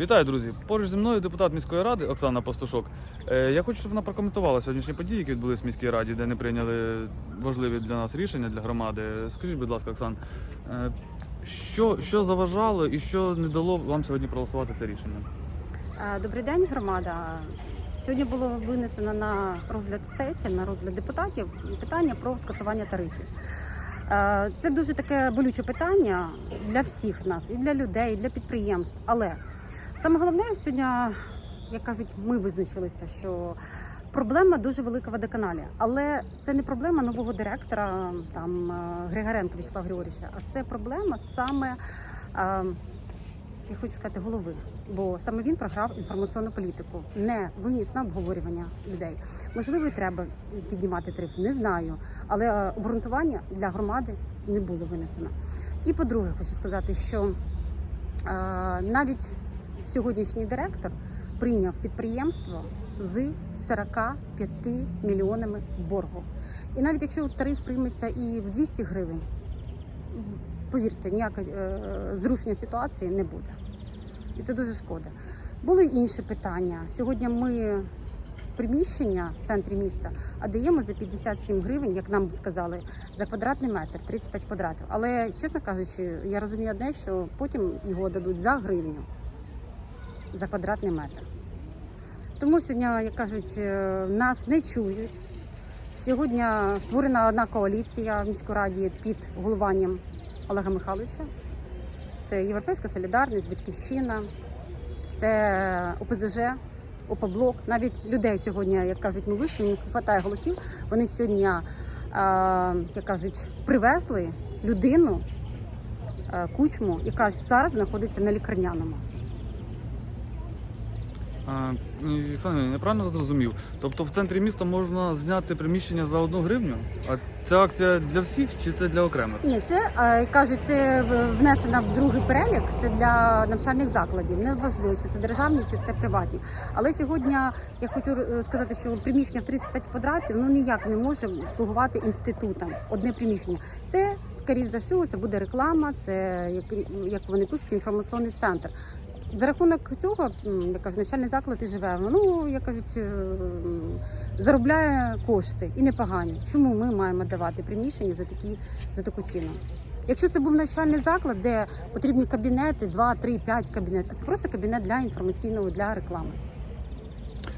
Вітаю, друзі! Поруч зі мною депутат міської ради Оксана Пастушок. Е, Я хочу, щоб вона прокоментувала сьогоднішні події, які відбулись в міській раді, де не прийняли важливі для нас рішення для громади. Скажіть, будь ласка, Оксан, е, що, що заважало і що не дало вам сьогодні проголосувати це рішення? Е, Добрий день, громада. Сьогодні було винесено на розгляд сесії, на розгляд депутатів питання про скасування тарифів. Це дуже таке болюче питання для всіх нас, і для людей, і для підприємств. Але саме головне сьогодні, як кажуть, ми визначилися, що проблема дуже велика в водоканалі. Але це не проблема нового директора там е, Григоренка Вячеслава Григорьовича, а це проблема саме. е, я хочу сказати голови, бо саме він програв інформаційну політику, не виніс на обговорювання людей. Можливо, і треба піднімати тариф, не знаю, але е, обґрунтування для громади не було винесено. І по-друге, хочу сказати, що навіть сьогоднішній директор прийняв підприємство з 45 мільйонами боргу. І навіть якщо тариф прийметься і в 200 гривень, повірте, ніяке е, зрушення ситуації не буде. І це дуже шкода. Були інші питання. Сьогодні ми приміщення в центрі міста а даємо за 57 гривень, як нам сказали, за квадратний метр, 35 квадратів. Але, чесно кажучи, я розумію одне, що потім його дадуть за гривню за квадратний метр. Тому сьогодні, як кажуть, е, нас не чують. Сьогодні створена одна коаліція в міській раді під головуванням Олега Михайловича. Це Європейська солідарність, Батьківщина, це ОПЗЖ, ОПОБЛОК. Навіть людей сьогодні, як кажуть, ми вийшли, не вистачає голосів. Вони сьогодні, е, як кажуть, привезли людину, е, кучму, яка зараз знаходиться на лікарняному. Ну, Оксана, я правильно зрозумів? Тобто в центрі міста можна зняти приміщення за одну гривню? А ця акція для всіх чи це для окремих? Ні, це е, кажуть, це в- внесено в другий перелік. Це для навчальних закладів. Не важливо, чи це державні, чи це приватні. Але сьогодні я хочу е, сказати, що приміщення в 35 квадратів ну ніяк не може слугувати інститутам. Одне приміщення. Це скоріш за все, це буде реклама. Це як вони пишуть, інформаційний центр. За рахунок цього, я кажу, навчальний заклад і живе. Ну, як кажуть, е, заробляє кошти і непогані. Чому ми маємо давати приміщення за такі за таку ціну? Якщо це був навчальний заклад, де потрібні кабінети, 2, 3, 5 кабінетів, а це просто кабінет для інформаційного для реклами.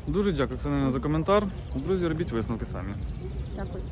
Дуже дякую, Оксана, за коментар. Друзі, робіть висновки самі. Дякую.